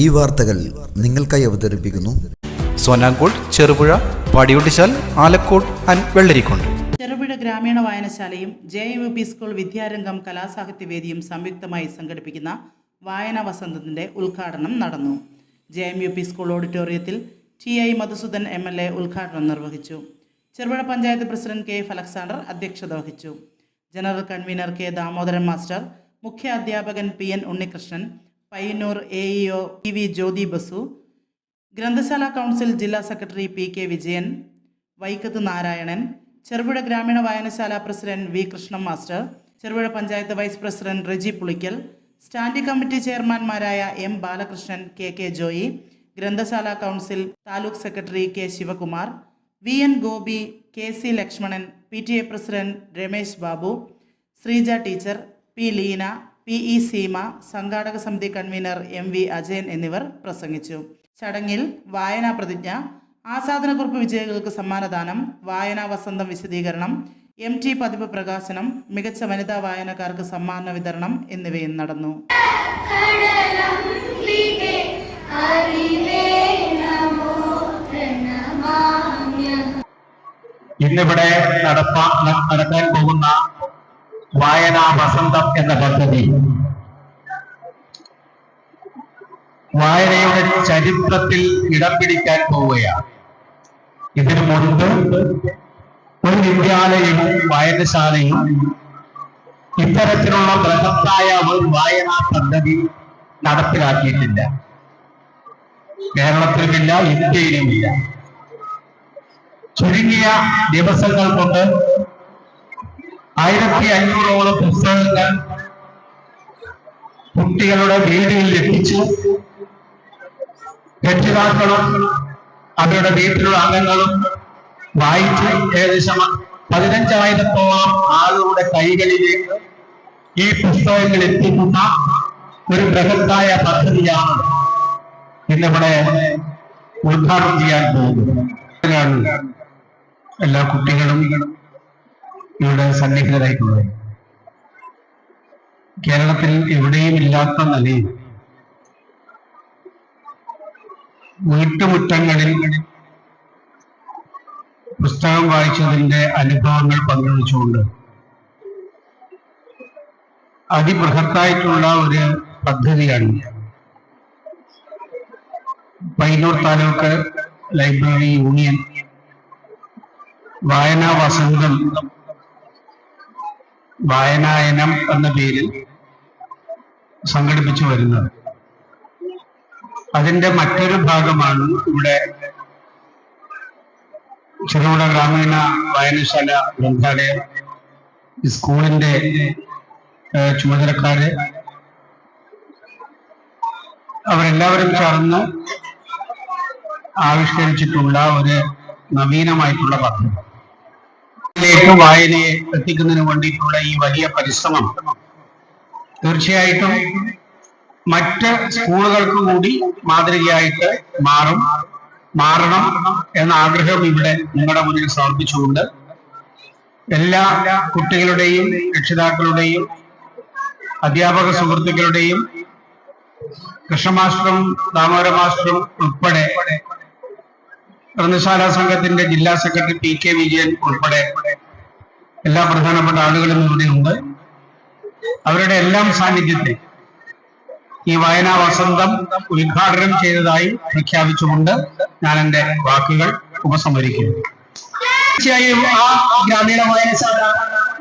ഈ വാർത്തകൾ നിങ്ങൾക്കായി അവതരിപ്പിക്കുന്നു. സോനാങ്കോട് ചെറുപുഴ പടിയൊട്ടിച്ചാൽ ആലക്കോട് ആൻഡ് വെള്ളരിക്കോട്. ചെറുപുഴ ഗ്രാമീണ വായനശാലയും ജെ യു പി സ്കൂൾ വിദ്യാരംഗം കലാസാഹിത്യവേദിയും സംയുക്തമായി സംഘടിപ്പിക്കുന്ന വായനാ വസന്തത്തിന്റെ ഉദ്ഘാടനം നടന്നു. J M U P school ഓഡിറ്റോറിയത്തിൽ T I Madhusudan M L A ഉദ്ഘാടനം നിർവഹിച്ചു. Cherupuzha panchayat president K F Alexander അധ്യക്ഷത വഹിച്ചു. General convener K Damodaran master മുഖ്യ അധ്യാപകൻ P N Unnikrishnan Payyannur A E O V Jyothi Basu ഗ്രന്ഥശാല council ജില്ലാ secretary P K Vijayan വൈക്കത്ത് നാരായണൻ ചെറുപുഴ ഗ്രാമീണ വായനശാല president V Krishnan master Cherupuzha panchayat vice president Reji Pulickal standing committee ചെയർമാൻമാരായ M Balakrishnan K K Joy ഗ്രന്ഥശാല council taluk secretary K Sivakumar V N Gopi K C Lakshmanan P T A president Ramesh Babu Sreeja teacher P Leena P E Seema സംഘാടക സമിതി convener M V Ajayan എന്നിവർ പ്രസംഗിച്ചു. ചടങ്ങിൽ വായനാ പ്രതിജ്ഞ ആസാദനക്കുറിപ്പ് വിജയികൾക്ക് സമ്മാനദാനം വായനാ വസന്തം വിശദീകരണം എം ടി പതിപ്പ് പ്രകാശനം മികച്ച വനിതാ വായനക്കാർക്ക് സമ്മാന വിതരണം എന്നിവയും നടന്നു. ഇന്നിവിടെ നടപ്പാ നടക്കാൻ പോകുന്ന വായനാ വസന്തം എന്ന പദ്ധതി. വായനയുടെ ചരിത്രത്തിൽ ഇടം പിടിക്കാൻ പോവുകയാണ്. ഇതിനു മുൻപ് ഒരു വിദ്യാലയവും വായനശാലയും ഇത്തരത്തിലുള്ള ബൃഹത്തായ ഒരു വായനാ പദ്ധതി നടപ്പിലാക്കിയിട്ടില്ല. കേരളത്തിലുമില്ല ഇന്ത്യയിലുമില്ല. ചുരുങ്ങിയ ദിവസങ്ങൾ കൊണ്ട് ആയിരത്തി അഞ്ഞൂറോളം പുസ്തകങ്ങൾ കുട്ടികളുടെ വീടുകളിൽ എത്തിച്ചു രക്ഷിതാക്കളും അവരുടെ വീട്ടിലുള്ള അംഗങ്ങളും വായിച്ച്. ഏകദേശം പതിനഞ്ചായിരത്തോളം ആളുകളുടെ കൈകളിലേക്ക് ഈ പുസ്തകങ്ങൾ എത്തിക്കുന്ന ഒരു ബൃഹത്തായ പദ്ധതിയാണ് ഇന്നിവിടെ ഉദ്ഘാടനം ചെയ്യാൻ പോകുന്നത്. എല്ലാ കുട്ടികളും ഇവിടെ സന്നിഹിതരായിട്ടുള്ളത്. കേരളത്തിൽ എവിടെയും ഇല്ലാത്ത നിലയിൽ വീട്ടുമുറ്റങ്ങളിൽ പുസ്തകം വായിച്ചതിന്റെ അനുഭവങ്ങൾ പങ്കുവച്ചുകൊണ്ട് അതിബൃഹത്തായിട്ടുള്ള ഒരു പദ്ധതിയാണ് പയ്യന്നൂർ താലൂക്ക് ലൈബ്രറി യൂണിയൻ വായനാ വസന്തം വായനായനം എന്ന പേരിൽ സംഘടിപ്പിച്ചു വരുന്നത്. അതിന്റെ മറ്റൊരു ഭാഗമാണ് ഇവിടെ ചെറുപുഴ ഗ്രാമീണ വായനശാല ഗ്രന്ഥാലയം. സ്കൂളിന്റെ ചുമതലക്കാര് അവരെല്ലാവരും ചേർന്ന് ആവിഷ്കരിച്ചിട്ടുള്ള ഒരു നവീനമായിട്ടുള്ള പദ്ധതി. ിലേക്ക് വായനയെ എത്തിക്കുന്നതിന് വേണ്ടിയിട്ടുള്ള ഈ വലിയ പരിശ്രമം. തീർച്ചയായിട്ടും മറ്റ് സ്കൂളുകൾക്ക് കൂടി മാതൃകയായിട്ട് മാറും മാറണം എന്ന ആഗ്രഹം ഇവിടെ നിങ്ങളുടെ മുന്നിൽ സമർപ്പിച്ചുകൊണ്ട് എല്ലാ കുട്ടികളുടെയും രക്ഷിതാക്കളുടെയും അധ്യാപക സുഹൃത്തുക്കളുടെയും കൃഷ്ണമാസ്റ്ററും ദാമോദര ഉൾപ്പെടെ ഗ്രന്ഥശാല സംഘത്തിന്റെ ജില്ലാ സെക്രട്ടറി പി കെ വിജയൻ ഉൾപ്പെടെ എല്ലാ പ്രധാനപ്പെട്ട ആളുകളും ഇവിടെയുണ്ട് അവരുടെ എല്ലാം സാന്നിധ്യത്തിൽ ഈ വായനാ വസന്തം ഉദ്ഘാടനം ചെയ്തതായി പ്രഖ്യാപിച്ചുകൊണ്ട് ഞാൻ എന്റെ വാക്കുകൾ ഉപസംഹരിക്കുന്നു. തീർച്ചയായും ആ ഗ്രാമീണ വായനശാല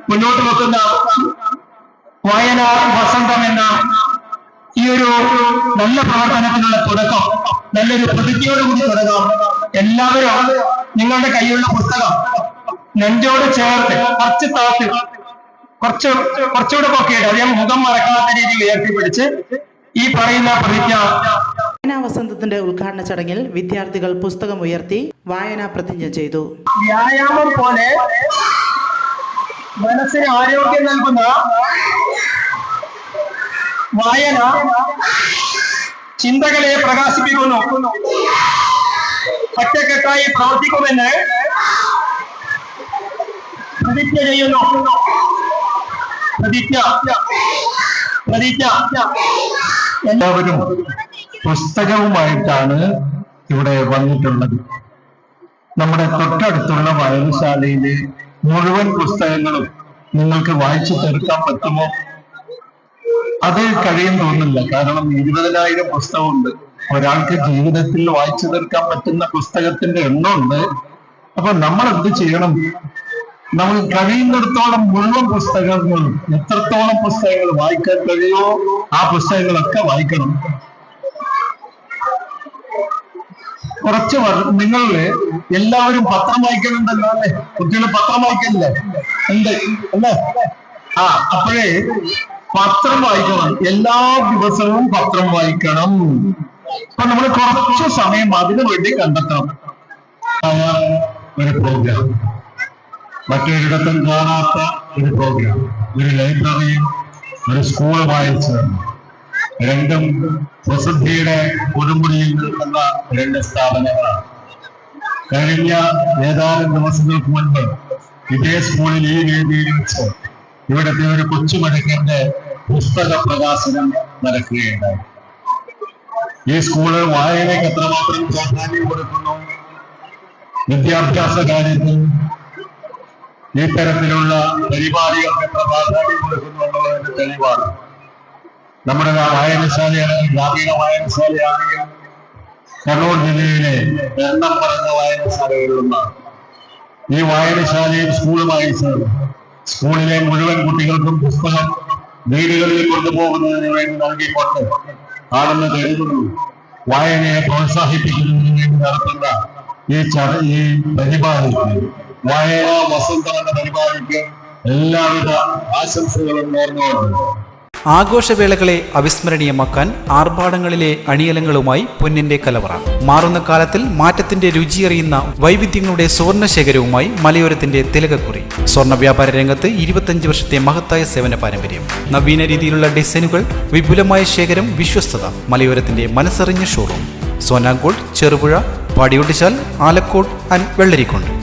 മുന്നോട്ട് വെക്കുന്ന വായന വസന്തം എന്ന ഈ ഒരു നല്ല പ്രവർത്തനത്തിനുള്ള തുടക്കം നല്ലൊരു പ്രതിജ്ഞയോടുകൂടി തുടങ്ങാം എല്ലാവരും നിങ്ങളുടെ കയ്യിലുള്ള പുസ്തകം നെഞ്ചോട് ചേർത്ത് കുറച്ച് താത്ത് കുറച്ച് കുറച്ചുകൂടെ പൊക്കിയിട്ട് അധികം മുഖം മറക്കാത്ത രീതിയിൽ ഉയർത്തിപ്പിടിച്ച് ഈ പറയുന്ന പ്രതിജ്ഞ. വായനാ വസന്തത്തിന്റെ ഉദ്ഘാടന ചടങ്ങിൽ വിദ്യാർത്ഥികൾ പുസ്തകം ഉയർത്തി വായനാ പ്രതിജ്ഞ ചെയ്തു. വ്യായാമം പോലെ മനസ്സിന് ആരോഗ്യം നൽകുന്ന വായന ചിന്തകളെ പ്രകാശിപ്പിക്കുന്നു. ഒറ്റക്കെട്ടായി പ്രവർത്തിക്കുമെന്ന് പ്രതിജ്ഞ ചെയ്യുന്നു. പ്രതിജ്ഞ. പ്രതിജ്ഞ. എല്ലാവരും പുസ്തകവുമായിട്ടാണ് ഇവിടെ വന്നിട്ടുള്ളത്. നമ്മുടെ തൊട്ടടുത്തുള്ള വായനശാലയിലെ മുഴുവൻ പുസ്തകങ്ങളും നിങ്ങൾക്ക് വായിച്ചു തീർക്കാൻ പറ്റുമോ? അത് കഴിയും തോന്നില്ല കാരണം ഇരുപതിനായിരം പുസ്തകമുണ്ട്. ഒരാൾക്ക് ജീവിതത്തിൽ വായിച്ചു തീർക്കാൻ പറ്റുന്ന പുസ്തകത്തിന്റെ എണ്ണമുണ്ട്. അപ്പൊ നമ്മൾ എന്ത് ചെയ്യണം? നമ്മൾ കഴിയുന്നിടത്തോളം മുഴുവൻ പുസ്തകങ്ങളും എത്രത്തോളം പുസ്തകങ്ങൾ വായിക്കാൻ കഴിയുമോ ആ പുസ്തകങ്ങളൊക്കെ വായിക്കണം. കുറച്ച് നിങ്ങൾ എല്ലാവരും പത്രം വായിക്കുന്നുണ്ടല്ലോ അല്ലെ? കുട്ടികൾ പത്രം വായിക്കില്ലേ ഉണ്ട്. അല്ലേ? ആ അപ്പോഴേ പത്രം വായിക്കണം. എല്ലാ ദിവസവും പത്രം വായിക്കണം. അപ്പൊ നമ്മൾ കുറച്ച് സമയം അതിനു വേണ്ടി കണ്ടെത്തണം. ഒരു പ്രോഗ്രാം മറ്റൊരിടത്തും കാണാത്ത ഒരു പ്രോഗ്രാം ഒരു ലൈബ്രറിയും ഒരു സ്കൂളുമായി ചേർന്ന് രണ്ടും പ്രസിദ്ധിയുടെ കൊടുമുടിയിൽ നിൽക്കുന്ന രണ്ട് സ്ഥാപനങ്ങളാണ്. കഴിഞ്ഞ ഏതാനും ദിവസങ്ങൾക്ക് മുൻപ് ഇതേ സ്കൂളിൽ ഈ വേദിയിൽ വെച്ച് ഇവിടുത്തെ ഒരു കൊച്ചുമഴക്കന്റെ പുസ്തക പ്രകാശനം നടക്കുകയുണ്ടായി. ഈ സ്കൂൾ വായനയ്ക്ക് എത്രമാത്രം പ്രാധാന്യം കൊടുക്കുന്നു? വിദ്യാഭ്യാസ കാര്യത്തിൽ ഇത്തരത്തിലുള്ള പരിപാടികൾക്ക് എത്ര പ്രാധാന്യം കൊടുക്കുന്നു തെളിവാണ്. നമ്മുടെ വായനശാലയാണെങ്കിൽ ഗ്രാമീണ വായനശാലയാണെങ്കിൽ കണ്ണൂർ ജില്ലയിലെ എണ്ണം പറഞ്ഞ വായനശാലകളിലൊന്നാണ് ഈ വായനശാലയും സ്കൂളുമായി ചേർന്ന് സ്കൂളിലെ മുഴുവൻ കുട്ടികൾക്കും പുസ്തകം വീടുകളിൽ കൊണ്ടുപോകുന്നതിന് വേണ്ടി നൽകിക്കൊണ്ട് ആണെന്ന് കരുതുന്നു. വായനയെ പ്രോത്സാഹിപ്പിക്കുന്നതിന് വേണ്ടി നടത്തുന്ന ഈ ചട ഈ പരിപാടിക്ക് വായന വസന്തം എന്ന പരിപാടിക്ക് എല്ലാവിധ ആശംസകളും നേർന്നുകൊണ്ട്. ആഘോഷവേളകളെ അവിസ്മരണീയമാക്കാൻ ആർഭാടങ്ങളിലെ അണിയലങ്ങളുമായി പൊന്നിന്റെ കലവറ. മാറുന്ന കാലത്തിൽ മാറ്റത്തിന്റെ രുചിയറിയുന്ന വൈവിധ്യങ്ങളുടെ സുവർണ ശേഖരവുമായി മലയോരത്തിന്റെ തിലകക്കുറി. സ്വർണ വ്യാപാര രംഗത്ത് ഇരുപത്തഞ്ച് വർഷത്തെ മഹത്തായ സേവന പാരമ്പര്യം. നവീന രീതിയിലുള്ള ഡിസൈനുകൾ വിപുലമായ ശേഖരം വിശ്വസ്തത മലയോരത്തിന്റെ മനസ്സറിഞ്ഞ ഷോറൂം സോനാങ്കോട് ചെറുപുഴ പാടിയൊട്ടിച്ചാൽ ആലക്കോട് ആൻഡ് വെള്ളരിക്കുണ്ട്.